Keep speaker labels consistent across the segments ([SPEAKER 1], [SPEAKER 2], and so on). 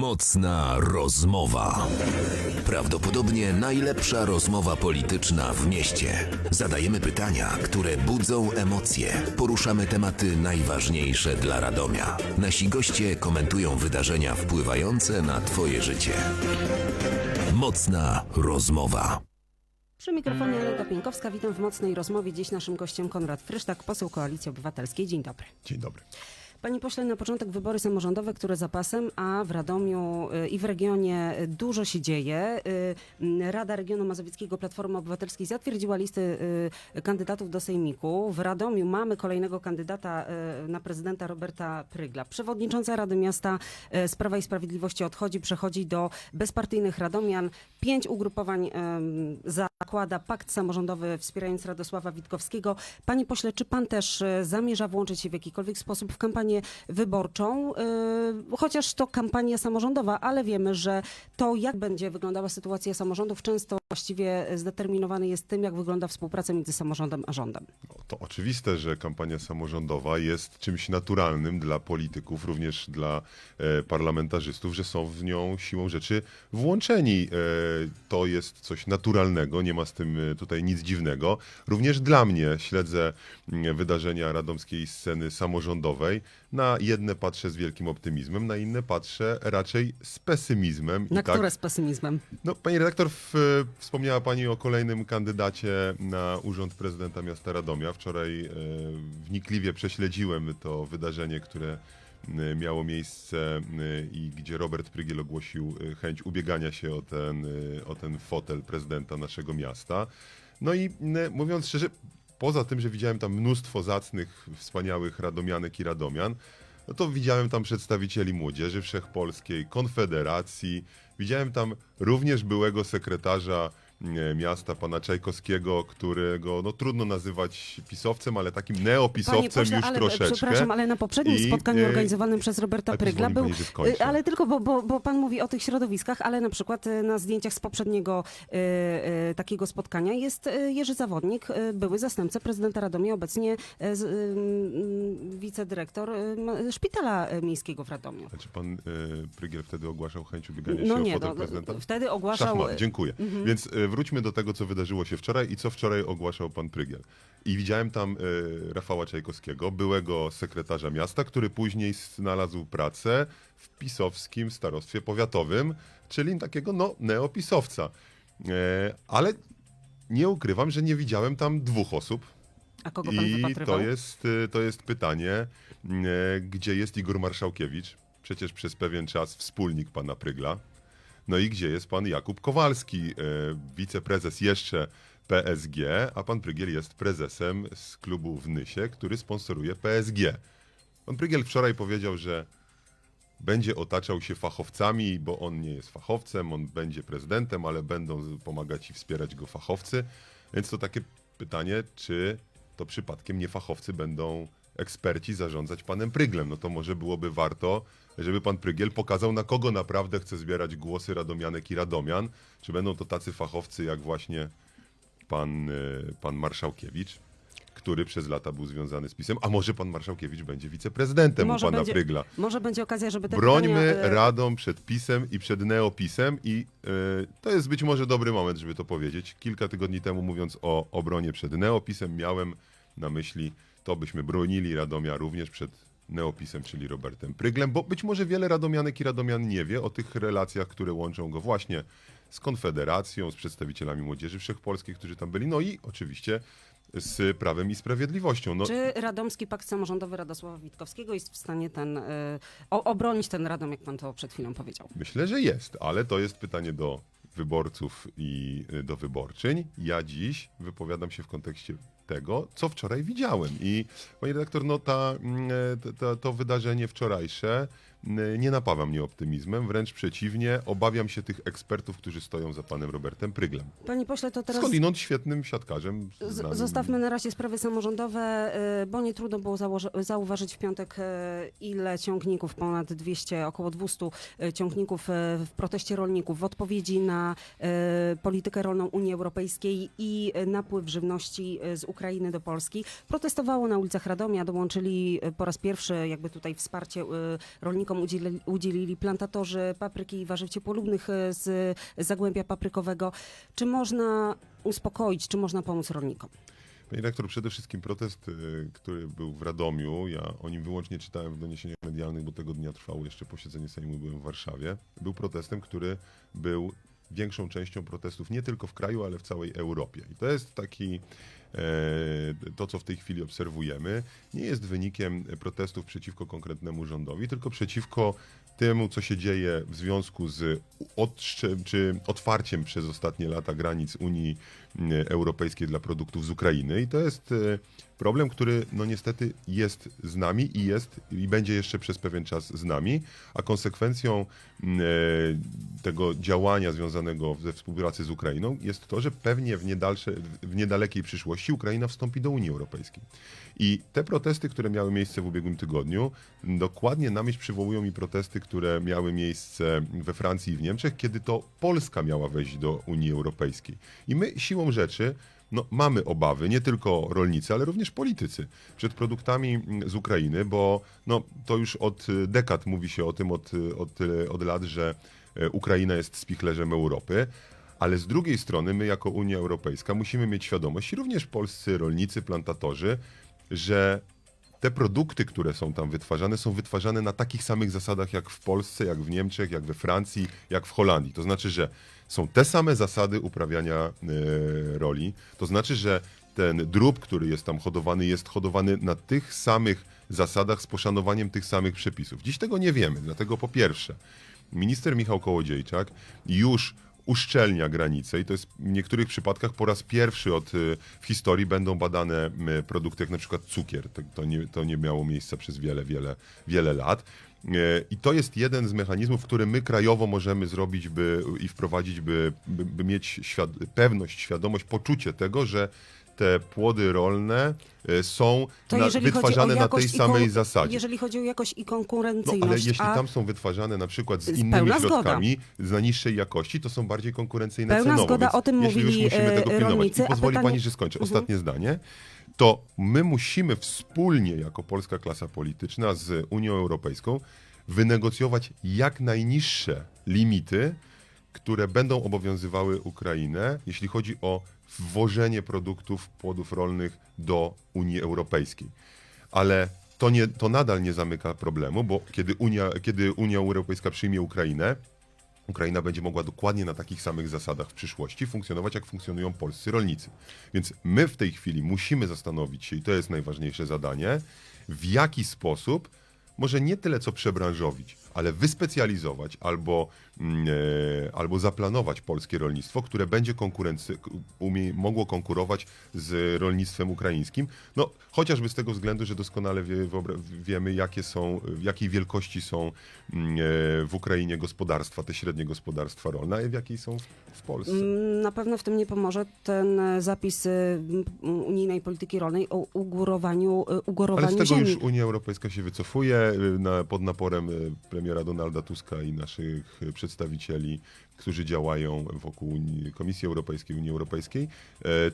[SPEAKER 1] Mocna rozmowa. Prawdopodobnie najlepsza rozmowa polityczna w mieście. Zadajemy pytania, które budzą emocje. Poruszamy tematy najważniejsze dla Radomia. Nasi goście komentują wydarzenia wpływające na Twoje życie. Mocna rozmowa.
[SPEAKER 2] Przy mikrofonie Lenka Pienkowska, witam w mocnej rozmowie. Dziś naszym gościem Konrad Frysztak, poseł Koalicji Obywatelskiej. Dzień dobry.
[SPEAKER 3] Dzień dobry.
[SPEAKER 2] Panie pośle, na początek wybory samorządowe, które za pasem, a w Radomiu y, i w regionie dużo się dzieje. Y, y, Rada Regionu Mazowieckiego Platformy Obywatelskiej zatwierdziła listy kandydatów do Sejmiku. W Radomiu mamy kolejnego kandydata na prezydenta Roberta Prygla. Przewodnicząca Rady Miasta z Prawa i Sprawiedliwości odchodzi, przechodzi do bezpartyjnych Radomian. Pięć ugrupowań y, zakłada pakt samorządowy wspierając Radosława Witkowskiego. Panie pośle, czy pan też y, zamierza włączyć się w jakikolwiek sposób w kampanię wyborczą? Y, Chociaż to kampania samorządowa, ale wiemy, że to, jak będzie wyglądała sytuacja samorządów, często właściwie zdeterminowany jest tym, jak wygląda współpraca między samorządem a rządem.
[SPEAKER 3] No, to oczywiste, że kampania samorządowa jest czymś naturalnym dla polityków, również dla e, parlamentarzystów, że są w nią siłą rzeczy włączeni. E, to jest coś naturalnego, nie ma z tym e, tutaj nic dziwnego. Również dla mnie śledzę mm, wydarzenia radomskiej sceny samorządowej. Na jedne patrzę z wielkim optymizmem, na inne patrzę raczej z pesymizmem.
[SPEAKER 2] Na
[SPEAKER 3] I tak,
[SPEAKER 2] które z pesymizmem?
[SPEAKER 3] No, pani redaktor, w, wspomniała pani o kolejnym kandydacie na urząd prezydenta miasta Radomia. Wczoraj e, wnikliwie prześledziłem to wydarzenie, które e, miało miejsce e, i gdzie Robert Prygiel ogłosił e, chęć ubiegania się o ten, o ten fotel prezydenta naszego miasta. No i mówiąc szczerze, poza tym, że widziałem tam mnóstwo zacnych, wspaniałych radomianek i radomian, no to widziałem tam przedstawicieli Młodzieży Wszechpolskiej, Konfederacji. Widziałem tam również byłego sekretarza miasta, pana Czajkowskiego, którego no, trudno nazywać pisowcem, ale takim
[SPEAKER 2] Panie
[SPEAKER 3] neopisowcem
[SPEAKER 2] pośle,
[SPEAKER 3] już
[SPEAKER 2] ale,
[SPEAKER 3] troszeczkę.
[SPEAKER 2] Przepraszam, ale na poprzednim
[SPEAKER 3] I,
[SPEAKER 2] spotkaniu
[SPEAKER 3] e,
[SPEAKER 2] organizowanym przez Roberta Prygla był.
[SPEAKER 3] pani,
[SPEAKER 2] e, Ale tylko, bo, bo, bo pan mówi o tych środowiskach, ale na przykład e, na zdjęciach z poprzedniego e, e, takiego spotkania jest e, Jerzy Zawodnik, e, były zastępca prezydenta Radomia, obecnie e, z, e, m, wicedyrektor e, szpitala e, miejskiego w Radomiu.
[SPEAKER 3] A czy pan e, Prygiel wtedy ogłaszał chęć ubiegania
[SPEAKER 2] No
[SPEAKER 3] się
[SPEAKER 2] nie,
[SPEAKER 3] o fotel
[SPEAKER 2] no,
[SPEAKER 3] prezydenta?
[SPEAKER 2] wtedy ogłaszał... Mhm.
[SPEAKER 3] Szachmat, dziękuję. Więc e, wróćmy do tego, co wydarzyło się wczoraj i co wczoraj ogłaszał pan Prygiel. I widziałem tam e, Rafała Czajkowskiego, byłego sekretarza miasta, który później znalazł pracę w pisowskim starostwie powiatowym, czyli takiego no, neopisowca. E, ale nie ukrywam, że nie widziałem tam dwóch osób.
[SPEAKER 2] A kogo pan
[SPEAKER 3] I
[SPEAKER 2] wypatrywał?
[SPEAKER 3] to jest, y, to jest pytanie, e, gdzie jest Igor Marszałkiewicz, przecież przez pewien czas wspólnik pana Prygla. No i gdzie jest pan Jakub Kowalski, e, wiceprezes jeszcze PSG, a pan Prygiel jest prezesem z klubu w Nysie, który sponsoruje PSG. Pan Prygiel wczoraj powiedział, że będzie otaczał się fachowcami, bo on nie jest fachowcem, on będzie prezydentem, ale będą pomagać i wspierać go fachowcy. Więc to takie pytanie, czy to przypadkiem nie fachowcy będą eksperci zarządzać panem Pryglem. No to może byłoby warto, żeby pan Prygiel pokazał, na kogo naprawdę chce zbierać głosy radomianek i radomian. Czy będą to tacy fachowcy jak właśnie pan, e, pan Marszałkiewicz, który przez lata był związany z PiSem, a może pan Marszałkiewicz będzie wiceprezydentem
[SPEAKER 2] Może
[SPEAKER 3] u pana
[SPEAKER 2] będzie-
[SPEAKER 3] Prygla.
[SPEAKER 2] Może będzie okazja, żeby te
[SPEAKER 3] Brońmy
[SPEAKER 2] pytania... e,
[SPEAKER 3] radą przed PiSem i przed neopisem i e, to jest być może dobry moment, żeby to powiedzieć. Kilka tygodni temu mówiąc o obronie przed neopisem miałem na myśli to, byśmy bronili Radomia również przed neopisem, czyli Robertem Pryglem, bo być może wiele radomianek i radomian nie wie o tych relacjach, które łączą go właśnie z Konfederacją, z przedstawicielami Młodzieży Wszechpolskiej, którzy tam byli, no i oczywiście z Prawem i Sprawiedliwością. No,
[SPEAKER 2] Czy Radomski Pakt Samorządowy Radosława Witkowskiego jest w stanie ten, y, o, obronić ten Radom, jak pan to przed chwilą powiedział?
[SPEAKER 3] Myślę, że jest, ale to jest pytanie do wyborców i y, do wyborczyń. Ja dziś wypowiadam się w kontekście tego, co wczoraj widziałem. I panie redaktor, no ta, mm, e, to, to wydarzenie wczorajsze nie napawa mnie optymizmem, wręcz przeciwnie, obawiam się tych ekspertów, którzy stoją za panem Robertem Pryglem.
[SPEAKER 2] Panie pośle, to teraz
[SPEAKER 3] Skądinąd świetnym siatkarzem. znanym-
[SPEAKER 2] zostawmy na razie sprawy samorządowe, y, bo nie trudno było zauważyć w piątek, y, ile ciągników, ponad 200, około 200 y, ciągników w proteście rolników w odpowiedzi na politykę rolną Unii Europejskiej i napływ żywności z Ukrainy do Polski. Protestowało na ulicach Radomia, dołączyli po raz pierwszy jakby tutaj wsparcie y, ręką udzielili, udzielili plantatorzy papryki i warzyw ciepłolubnych e, z Zagłębia Paprykowego. Czy można uspokoić, czy można pomóc rolnikom?
[SPEAKER 3] Panie redaktor, przede wszystkim protest, y, który był w Radomiu, ja o nim wyłącznie czytałem w doniesieniach medialnych, bo tego dnia trwało jeszcze posiedzenie Sejmu, byłem w Warszawie. Był protestem, który był większą częścią protestów nie tylko w kraju, ale w całej Europie. I to jest taki, e, to co w tej chwili obserwujemy, nie jest wynikiem protestów przeciwko konkretnemu rządowi, tylko przeciwko temu, co się dzieje w związku z czy otwarciem przez ostatnie lata granic Unii m, Europejskiej dla produktów z Ukrainy. I to jest e, problem, który no niestety jest z nami i jest i będzie jeszcze przez pewien czas z nami, a konsekwencją m, e, tego działania związanego ze współpracy z Ukrainą jest to, że pewnie w, w niedalekiej przyszłości Ukraina wstąpi do Unii Europejskiej. I te protesty, które miały miejsce w ubiegłym tygodniu, dokładnie na myśl przywołują mi protesty, które miały miejsce we Francji i w Niemczech, kiedy to Polska miała wejść do Unii Europejskiej. I my siłą rzeczy no, mamy obawy, nie tylko rolnicy, ale również politycy, przed produktami z Ukrainy, bo no, to już od dekad mówi się o tym, od, od, od lat, że e, Ukraina jest spichlerzem Europy. Ale z drugiej strony, my jako Unia Europejska musimy mieć świadomość, i również polscy rolnicy, plantatorzy, że te produkty, które są tam wytwarzane, są wytwarzane na takich samych zasadach jak w Polsce, jak w Niemczech, jak we Francji, jak w Holandii. To znaczy, że są te same zasady uprawiania e, roli. To znaczy, że ten drób, który jest tam hodowany, jest hodowany na tych samych zasadach z poszanowaniem tych samych przepisów. Dziś tego nie wiemy, dlatego po pierwsze, minister Michał Kołodziejczak już uszczelnia granice i to jest w niektórych przypadkach po raz pierwszy od, y, w historii będą badane produkty jak na przykład cukier. To, nie, to nie miało miejsca przez wiele, wiele, wiele lat. E, I to jest jeden z mechanizmów, który my krajowo możemy zrobić by, i wprowadzić, by, by, by mieć świad pewność, świadomość, poczucie tego, że te płody rolne e, są
[SPEAKER 2] To
[SPEAKER 3] na,
[SPEAKER 2] jeżeli chodzi o
[SPEAKER 3] wytwarzane na tej
[SPEAKER 2] jakość i
[SPEAKER 3] samej
[SPEAKER 2] kon-
[SPEAKER 3] zasadzie.
[SPEAKER 2] Jeżeli chodzi o jakość i
[SPEAKER 3] No,
[SPEAKER 2] konkurencyjność,
[SPEAKER 3] ale jeśli
[SPEAKER 2] a
[SPEAKER 3] tam są wytwarzane na przykład z innymi
[SPEAKER 2] zgoda.
[SPEAKER 3] środkami, z niższej jakości, to są bardziej konkurencyjne
[SPEAKER 2] Pełna
[SPEAKER 3] cenowo.
[SPEAKER 2] zgoda,
[SPEAKER 3] więc
[SPEAKER 2] o tym
[SPEAKER 3] jeśli
[SPEAKER 2] mówili,
[SPEAKER 3] już musimy
[SPEAKER 2] e,
[SPEAKER 3] tego pilnować.
[SPEAKER 2] rolnicy,
[SPEAKER 3] I pozwoli
[SPEAKER 2] pytanie-
[SPEAKER 3] pani, że skończę.
[SPEAKER 2] Mhm.
[SPEAKER 3] Ostatnie zdanie. To my musimy wspólnie, jako polska klasa polityczna z Unią Europejską, wynegocjować jak najniższe limity, które będą obowiązywały Ukrainę, jeśli chodzi o wwożenie produktów, płodów rolnych do Unii Europejskiej. Ale to, nie, to nadal nie zamyka problemu, bo kiedy Unia, kiedy Unia Europejska przyjmie Ukrainę, Ukraina będzie mogła dokładnie na takich samych zasadach w przyszłości funkcjonować, jak funkcjonują polscy rolnicy. Więc my w tej chwili musimy zastanowić się, i to jest najważniejsze zadanie, w jaki sposób, może nie tyle co przebranżowić, ale wyspecjalizować albo, mm, e, albo zaplanować polskie rolnictwo, które będzie konkurency, umie, mogło konkurować z rolnictwem ukraińskim. No, chociażby z tego względu, że doskonale wie, wiemy, jakie są, w jakiej wielkości są mm, e, w Ukrainie gospodarstwa, te średnie gospodarstwa rolne, a w jakiej są w, w Polsce.
[SPEAKER 2] Mm, Na pewno w tym nie pomoże ten e, zapis m, unijnej polityki rolnej o ugórowaniu, e,
[SPEAKER 3] Ale
[SPEAKER 2] ugórowaniu
[SPEAKER 3] z tego
[SPEAKER 2] ziemi.
[SPEAKER 3] już Unia Europejska się wycofuje y, na, pod naporem y, premiera Donalda Tuska i naszych y, przedstawicieli, którzy działają wokół Komisji Europejskiej, Unii Europejskiej.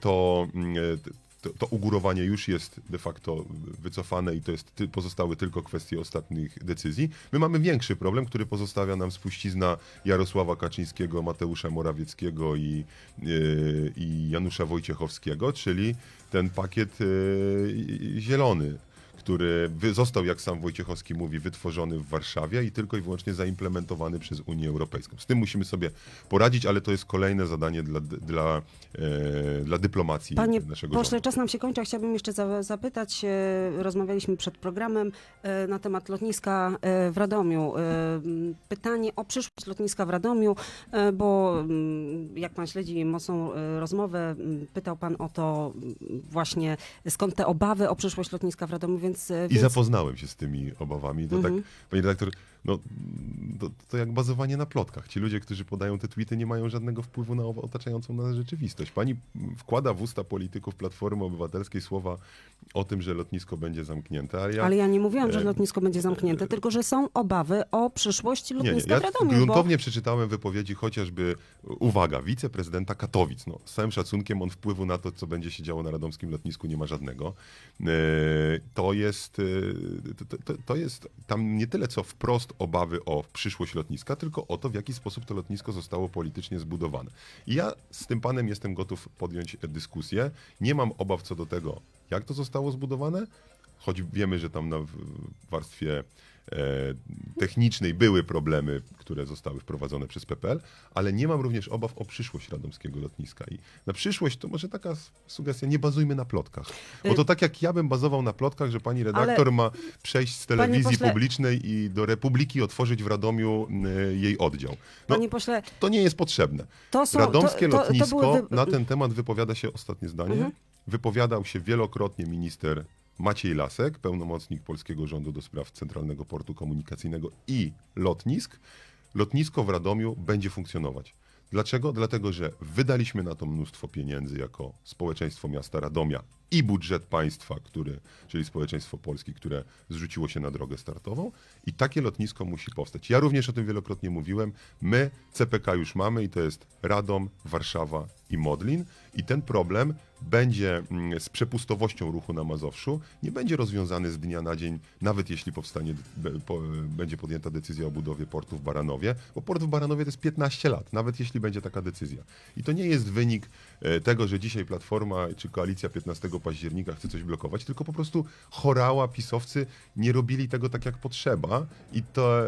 [SPEAKER 3] To, mm, e, t- to, to ugórowanie już jest de facto wycofane i to jest pozostały tylko kwestie ostatnich decyzji. My mamy większy problem, który pozostawia nam spuścizna Jarosława Kaczyńskiego, Mateusza Morawieckiego i, y, i Janusza Wojciechowskiego, czyli ten pakiet y, zielony który został, jak sam Wojciechowski mówi, wytworzony w Warszawie i tylko i wyłącznie zaimplementowany przez Unię Europejską. Z tym musimy sobie poradzić, ale to jest kolejne zadanie dla, dla, e, dla dyplomacji
[SPEAKER 2] Panie
[SPEAKER 3] naszego
[SPEAKER 2] pośle,
[SPEAKER 3] rządu.
[SPEAKER 2] czas nam się kończy. a Chciałabym jeszcze za, zapytać, e, rozmawialiśmy przed programem e, na temat lotniska e, w Radomiu. E, Pytanie o przyszłość lotniska w Radomiu, e, bo mm, jak pan śledzi mocną e, rozmowę, m, pytał pan o to m, właśnie skąd te obawy o przyszłość lotniska w Radomiu, więc... e,
[SPEAKER 3] I
[SPEAKER 2] więc
[SPEAKER 3] zapoznałem się z tymi obawami. To
[SPEAKER 2] Mhm.
[SPEAKER 3] tak, panie redaktor, no, to, to jak bazowanie na plotkach. Ci ludzie, którzy podają te tweety, nie mają żadnego wpływu na otaczającą nas rzeczywistość. Pani wkłada w usta polityków Platformy Obywatelskiej słowa o tym, że lotnisko będzie zamknięte, ale ja...
[SPEAKER 2] Ale ja nie mówiłam, że
[SPEAKER 3] e,
[SPEAKER 2] lotnisko będzie zamknięte, tylko że są obawy o przyszłość
[SPEAKER 3] Nie, nie.
[SPEAKER 2] lotniska
[SPEAKER 3] Ja
[SPEAKER 2] w Radomiu. Bo...
[SPEAKER 3] gruntownie przeczytałem wypowiedzi chociażby, uwaga, wiceprezydenta Katowic. No, z całym szacunkiem on wpływu na to, co będzie się działo na radomskim lotnisku nie ma żadnego. E, To jest, y, to, to, to jest tam nie tyle co wprost obawy o przyszłość lotniska, tylko o to, w jaki sposób to lotnisko zostało politycznie zbudowane. I ja z tym panem jestem gotów podjąć dyskusję. Nie mam obaw co do tego, jak to zostało zbudowane, choć wiemy, że tam na warstwie technicznej były problemy, które zostały wprowadzone przez PPL, ale nie mam również obaw o przyszłość radomskiego lotniska. I na przyszłość to może taka sugestia, nie bazujmy na plotkach. Bo to tak jak ja bym bazował na plotkach, że pani redaktor ma przejść z telewizji
[SPEAKER 2] pośle-
[SPEAKER 3] publicznej i do Republiki otworzyć w Radomiu y, jej oddział. No,
[SPEAKER 2] Panie pośle,
[SPEAKER 3] to nie jest potrzebne.
[SPEAKER 2] To są-
[SPEAKER 3] Radomskie
[SPEAKER 2] to- to- to
[SPEAKER 3] lotnisko
[SPEAKER 2] wy- Mhm.
[SPEAKER 3] na ten temat wypowiada się ostatnie zdanie. Wypowiadał się wielokrotnie minister Maciej Lasek, pełnomocnik polskiego rządu do spraw Centralnego Portu Komunikacyjnego i lotnisk. Lotnisko w Radomiu będzie funkcjonować. Dlaczego? Dlatego, że wydaliśmy na to mnóstwo pieniędzy jako społeczeństwo miasta Radomia i budżet państwa, który, czyli społeczeństwo Polski, które zrzuciło się na drogę startową i takie lotnisko musi powstać. Ja również o tym wielokrotnie mówiłem. My CPK już mamy i to jest Radom, Warszawa i Modlin i ten problem będzie mm, z przepustowością ruchu na Mazowszu nie będzie rozwiązany z dnia na dzień, nawet jeśli powstanie, będzie podjęta decyzja o budowie portu w Baranowie, bo port w Baranowie to jest 15 lat, nawet jeśli będzie taka decyzja. I to nie jest wynik e, tego, że dzisiaj Platforma czy Koalicja 15 października chce coś blokować, tylko po prostu chorała, pisowcy nie robili tego tak jak potrzeba i to,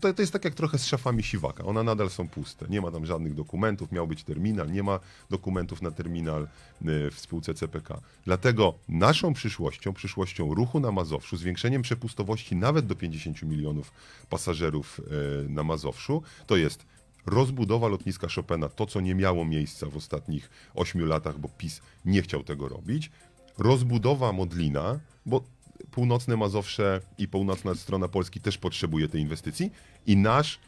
[SPEAKER 3] to, to jest tak jak trochę z szafami Siwaka. One nadal są puste. Nie ma tam żadnych dokumentów, miał być terminal, nie ma dokumentów na terminal y, w spółce CPK. Dlatego naszą przyszłością, przyszłością ruchu na Mazowszu, zwiększeniem przepustowości nawet do 50 milionów pasażerów y, na Mazowszu, to jest rozbudowa lotniska Chopina, to co nie miało miejsca w ostatnich 8 latach, bo PiS nie chciał tego robić, rozbudowa Modlina, bo północne Mazowsze i północna strona Polski też potrzebuje tej inwestycji i nasz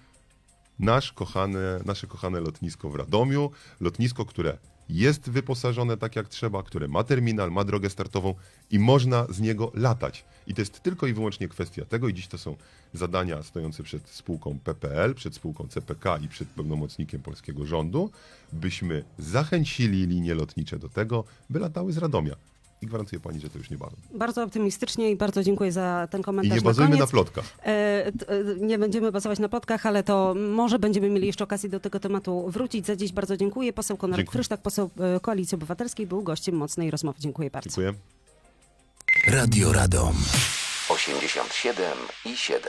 [SPEAKER 3] nasz kochane, nasze kochane lotnisko w Radomiu, lotnisko, które jest wyposażone tak jak trzeba, które ma terminal, ma drogę startową i można z niego latać. I to jest tylko i wyłącznie kwestia tego i dziś to są zadania stojące przed spółką PPL, przed spółką CPK i przed pełnomocnikiem polskiego rządu, byśmy zachęcili linie lotnicze do tego, by latały z Radomia. I gwarantuję pani, że to już niebawem.
[SPEAKER 2] bardzo optymistycznie i bardzo dziękuję za ten
[SPEAKER 3] I
[SPEAKER 2] komentarz
[SPEAKER 3] nie bazujmy
[SPEAKER 2] na
[SPEAKER 3] na plotkach.
[SPEAKER 2] E, t- e, Nie będziemy bazować na plotkach, ale to może będziemy mieli jeszcze okazję do tego tematu wrócić. Za dziś bardzo dziękuję. Poseł Konrad
[SPEAKER 3] Dziękuję.
[SPEAKER 2] Frysztak, poseł e, Koalicji Obywatelskiej, był gościem mocnej rozmowy. Dziękuję bardzo.
[SPEAKER 3] Dziękuję.
[SPEAKER 1] Radio Radom 87 i 7.